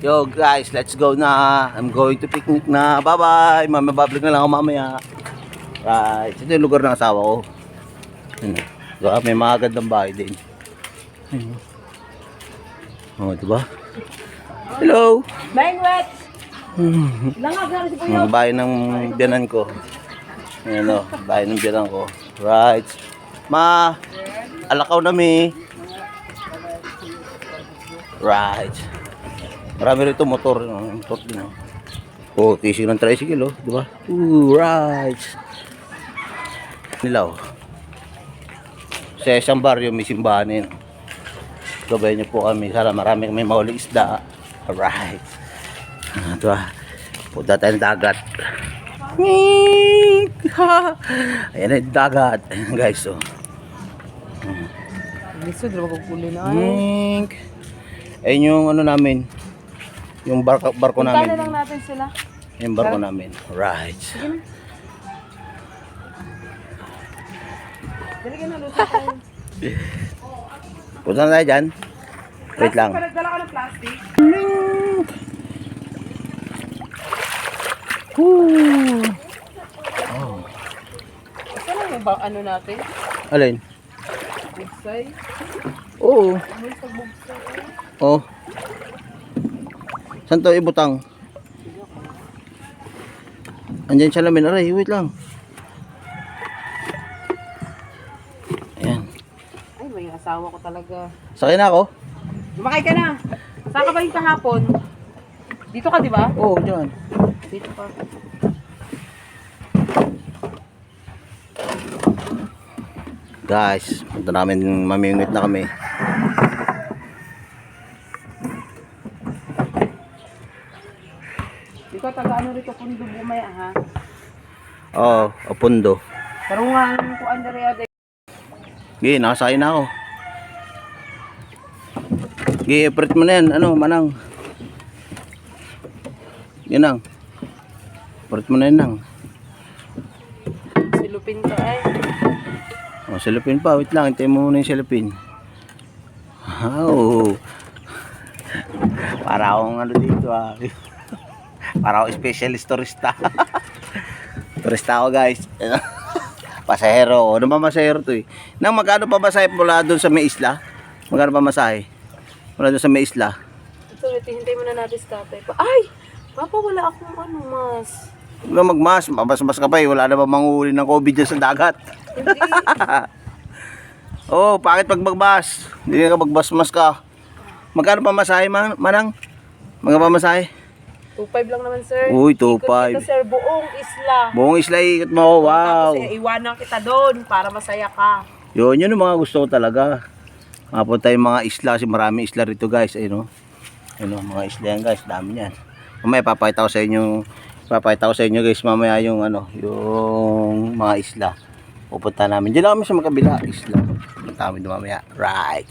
Yo guys, let's go na. I'm going to picnic na. Bye-bye. Mamabablik na lang ako mamaya. Right. Ito yung lugar ng asawa ko. Ano? Diba? May mga gandang bahay din. Ayun. Oh, diba? Hello. Bang wet! Hmm. Bahay ng biyanan ko. Ayan o, bahay ng biyanan ko. Right. Ma, alakaw na mi. Right. Marami rito motor. Motor din. oh. Oh, tisig ng tricycle oh, di ba? Ooh, right. Nilaw. Sa isang baryo may simbahan yun. Gabayan niyo po kami. Sana marami kami mahuli isda. Alright. Ah, ah. Punta tayo ng dagat. Ayan yung dagat. Ayan guys, oh. Lisod, diba kukuli na Meek! Ayan yung ano namin. Yung barko, barko Punta na lang namin. natin sila. Yung barko namin. Right. Dali na, lusa tayo. Punta na tayo dyan. Wait lang. Pa nagdala ka ng plastic. Woo! Saan lang yung ano natin? Alin? Bugsay? Oo. May pagbugsay. Oh. Saan to ibutang? Andyan siya lamin. Aray, wait lang. Ayan. Ay, may asawa ko talaga. Sakay na ako? Lumakay ka na. Saan ka ba yung kahapon? Dito ka, di ba? Oo, oh, dyan. Dito ka. Guys, punta namin mamingwit na kami. Dito taga ano rito pundo bumaya ha. Oo, oh, pundo. Karungan ko Andrea de. Gi, nakasakay na ako. Gi, iprit mo na yan. Ano, manang. Yan ang. Iprit mo na yan ang. Silupin ka ay. Oh, silupin pa. Wait lang. Hintayin mo muna yung silupin. Wow. Para akong ano dito ah. Para akong specialist turista. turista ako guys. Pasahero. Ano ba masahero to eh? Nang magkano pa masahe mula doon sa may isla? Magkano pa masahe? Mula doon sa may isla? Ito, hintay mo na natin sa tatay pa. Ay! Papa, wala akong ano, mas. Kang magmas. Mabas-mas ka pa eh. Wala na ba manguhuli ng COVID dyan sa dagat? Hindi. Oh, bakit pag magbas? Hindi ka magbasmas ka. Magkano pa masahe, man manang? Mga pamasahe? 2.5 lang naman, sir. Uy, Ikot 2.5. kita, sir, buong isla. Buong isla ikot mo. Wow. Tapos, eh, iwanan kita doon para masaya ka. Yun, yun yung mga gusto ko talaga. Mapunta yung mga isla kasi marami isla rito guys. Ayun o. Ayun o, mga isla yan guys. Dami yan. Mamaya papakita ko sa inyo. Papakita ko sa inyo guys mamaya yung ano, yung mga isla. Pupunta namin. Diyan lang kami sa magkabila isla. Pupunta kami doon mamaya. Right.